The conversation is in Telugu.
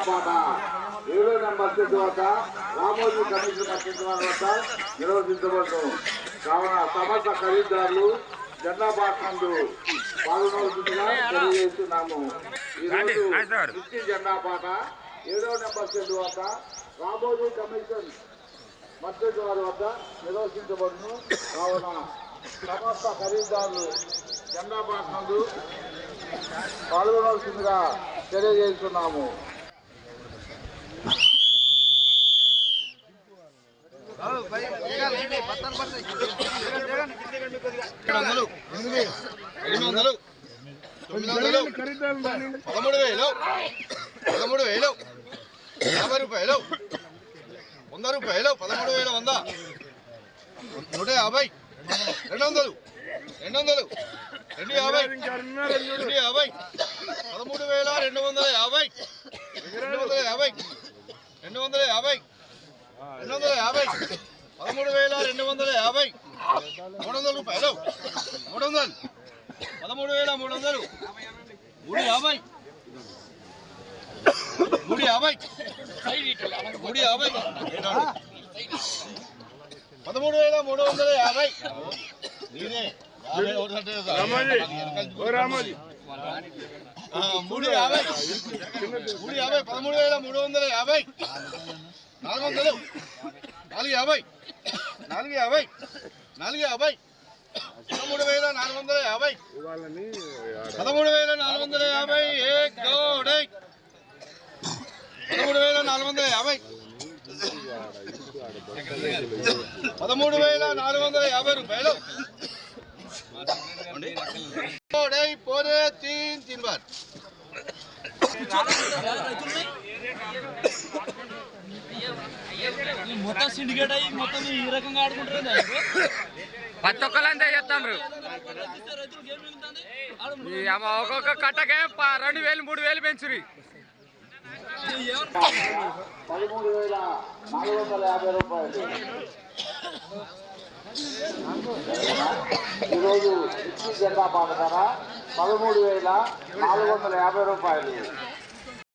పాట ఏడో నెంబర్ సెట్ వద్ద రామోజీ కమిషన్ మసీదు వారి వద్ద నిర్వహించబడును కావున సమస్త ఖరీదారులు జెండా నందు పాల్గొనవలసిందిగా తెలియజేస్తున్నాము. ఈరోజు ఇచ్చి జెండా పాట ఏడో నెంబర్ సెట్ వద్ద రామోజీ కమిషన్ వారి వద్ద నిర్వహించబడును కావున సమస్త ఖరీదారులు జెండా నందు పాల్గొనవలసిందిగా తెలియజేస్తున్నాము వందలు ఎనిమిది వందలు తొమ్మిది వందలు పదమూడు వేలు పదమూడు వేలు యాభై రూపాయలు వంద. రూపాయలు పదమూడు వేల వంద నూట యాభై రెండు వందలు రెండు వందలు రెండు యాభై రెండు యాభై పదమూడు వేల రెండు వందల యాభై రెండు వందల యాభై రెండు వందల యాభై రెండు వందల యాభై. పదమూడు వేల రెండు వందల యాభై. మూడు వందల రూపాయలు. మూడు వందలు. పదమూడు వేల మూడు వందలు. మూడు యాభై. మూడు యాభై. మూడు యాభై. పదమూడు వేల మూడు వందల యాభై. ఆ, మూడు యాభై. మూడు యాభై పదమూడు వేల మూడు వందల యాభై. నాలుగు వందలు. నాలుగు యాభై. నాలుగు యాభై. నాలుగు యాభై. పదమూడు వేల నాలుగు వందల యాభై. పదమూడు వేల నాలుగు వందల యాభై. ఏ గోడై. పదమూడు వేల నాలుగు వందల యాభై. పదమూడు వేల నాలుగు వందల యాభై రూపాయలు. గోడై పోరే తీన్ తీన్ బార్. మొత్తం సిండికేట్ అయ్యి మొత్తం ఈ రకంగా ఆడుకుంటారు ప్రతి ఒక్కరంతా అమ్మ ఒక్కొక్క కట్టకే రెండు వేలు మూడు వేలు పెంచురి పదమూడు వేల నాలుగు వందల యాభై రూపాయలు ఈరోజు ఇచ్చి జెండా పాట ధర పదమూడు వేల నాలుగు వందల యాభై రూపాయలు.